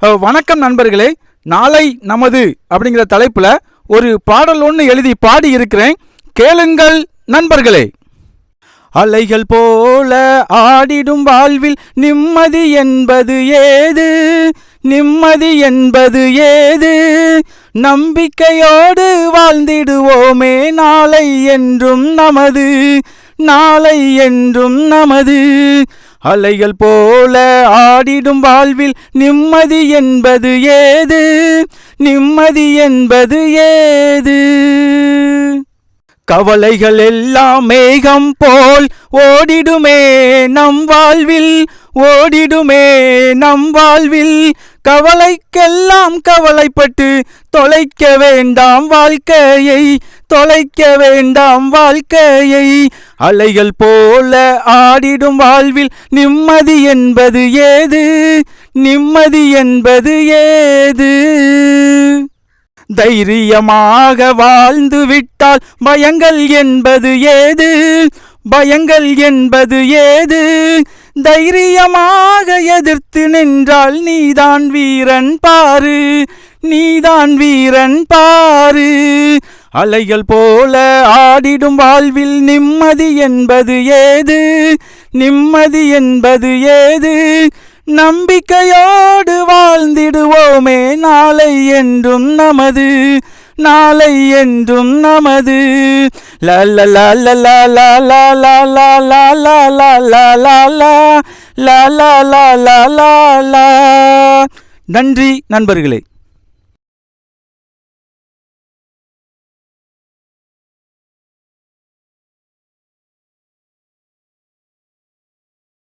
வணக்கம் நண்பர்களே நாளை நமது அப்படிங்கிற தலைப்பில் ஒரு பாடல் ஒன்று எழுதி பாடி இருக்கிறேன். கேளுங்கள் நண்பர்களே. அலைகள் போல ஆடிடும் வாழ்வில் நிம்மதி என்பது ஏது? நிம்மதி என்பது ஏது? நம்பிக்கையோடு வாழ்ந்திடுவோமே நாளை என்றும் நமது நாளை என்றும் நமது. அலைகள் போல ஆடிடும் வாழ்வில் நிம்மதி என்பது ஏது? நிம்மதி என்பது ஏது? கவலைகள் எல்லாம் மேகம் போல் ஓடிடுமே நம் வாழ்வில் ஓடிடுமே நம் வாழ்வில். கவலைக்கெல்லாம் கவலைப்பட்டு தொலைக்க வேண்டாம் வாழ்க்கையை தொலைக்க வேண்டாம் வாழ்க்கையை. அலைகள் போல ஆடிடும் வாழ்வில் நிம்மதி என்பது ஏது? நிம்மதி என்பது ஏது? தைரியமாக வாழ்ந்து விட்டால் பயங்கள் என்பது ஏது? பயங்கள் என்பது ஏது? தைரியமாக எதிர்த்து நின்றால் நீதான் வீரன் பாரு நீதான் வீரன் பாரு அலைகள் போல ஆடிடும் வாழ்வில் நிம்மதி என்பது ஏது நிம்மதி என்பது ஏது நம்பிக்கையோடு வாழ்ந்திடுவோமே நாளை என்றும் நமது நாளை என்றும் நமது நன்றி நண்பர்களே